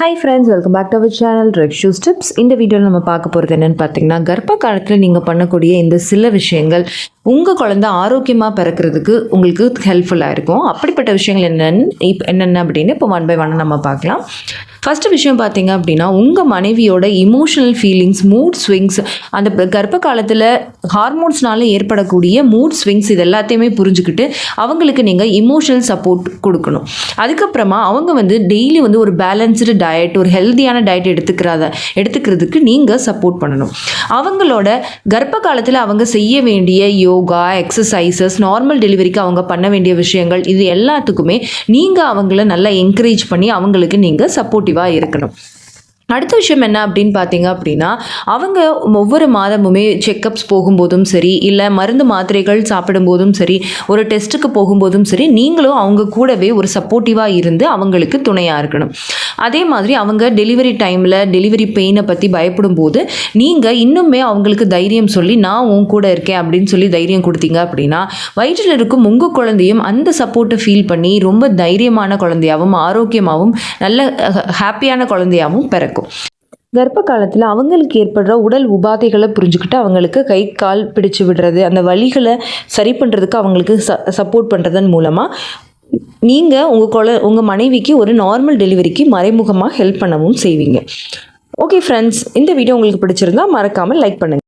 Hi friends welcome back to our channel Rekshu steps இந்த வீடியோவில் நம்ம பார்க்க போகிறது என்னென்னு பார்த்தீங்கன்னா கர்ப்ப காலத்தில் நீங்கள் பண்ணக்கூடிய இந்த சில விஷயங்கள் உங்கள் குழந்தை ஆரோக்கியமாக பிறக்கிறதுக்கு உங்களுக்கு ஹெல்ப்ஃபுல்லாக இருக்கும். அப்படிப்பட்ட விஷயங்கள் என்னென்னு இப்போ என்னென்ன அப்படின்னு இப்போ ஒன் பை ஒன் நம்ம பார்க்கலாம். ஃபஸ்ட்டு விஷயம் பார்த்தீங்க அப்படின்னா உங்கள் மனைவியோட இமோஷனல் ஃபீலிங்ஸ் மூட் ஸ்விங்ஸ் அந்த கர்ப்ப காலத்தில் ஹார்மோன்ஸ்னால ஏற்படக்கூடிய மூட் ஸ்விங்ஸ் இது எல்லாத்தையுமே புரிஞ்சுக்கிட்டு அவங்களுக்கு நீங்கள் இமோஷனல் சப்போர்ட் கொடுக்கணும். அதுக்கப்புறமா அவங்க வந்து டெய்லி வந்து ஒரு பேலன்ஸ்டு டயட் ஒரு ஹெல்த்தியான டயட் எடுத்துக்கிறத எடுத்துக்கிறதுக்கு நீங்கள் சப்போர்ட் பண்ணணும். அவங்களோட கர்ப்ப காலத்தில் அவங்க செய்ய வேண்டிய யோகா எக்ஸசைசஸ் நார்மல் டெலிவரிக்கு அவங்க பண்ண வேண்டிய விஷயங்கள் இது எல்லாத்துக்குமே நீங்கள் அவங்கள நல்லா என்கரேஜ் பண்ணி அவங்களுக்கு நீங்கள் தெளிவாக இருக்கணும். அடுத்த விஷயம் என்ன அப்படின்னு பார்த்தீங்க அப்படின்னா அவங்க ஒவ்வொரு மாதமுமே செக்கப்ஸ் போகும்போதும் சரி இல்லை மருந்து மாத்திரைகள் சாப்பிடும்போதும் சரி ஒரு டெஸ்ட்டுக்கு போகும்போதும் சரி நீங்களும் அவங்க கூடவே ஒரு சப்போர்ட்டிவாக இருந்து அவங்களுக்கு துணையாக இருக்கணும். அதே மாதிரி அவங்க டெலிவரி டைமில் டெலிவரி பெயினை பற்றி பயப்படும் போது நீங்கள் இன்னுமே அவங்களுக்கு தைரியம் சொல்லி நான் உன் கூட இருக்கேன் அப்படின்னு சொல்லி தைரியம் கொடுத்தீங்க அப்படின்னா வயிற்றில் இருக்கும் உங்கள் குழந்தையும் அந்த சப்போர்ட்டை ஃபீல் பண்ணி ரொம்ப தைரியமான குழந்தையாகவும் ஆரோக்கியமாகவும் நல்ல ஹாப்பியான குழந்தையாகவும் பிறக்கும். கர்ப்ப காலத்தில் அவங்களுக்கு ஏற்படுற உடல் உபாதைகளை புரிஞ்சுக்கிட்டு அவங்களுக்கு கை கால் பிடிச்சு விடுறது அந்த வழிகளை சரி பண்ணுறதுக்கு அவங்களுக்கு ச சப்போர்ட் பண்ணுறதன் மூலமாக நீங்கள் உங்கள் குழ உங்கள் மனைவிக்கு ஒரு நார்மல் டெலிவரிக்கு மறைமுகமாக ஹெல்ப் பண்ணவும் செய்வீங்க. ஓகே ஃப்ரெண்ட்ஸ் இந்த வீடியோ உங்களுக்கு பிடிச்சிருந்தா மறக்காமல் லைக் பண்ணுங்கள்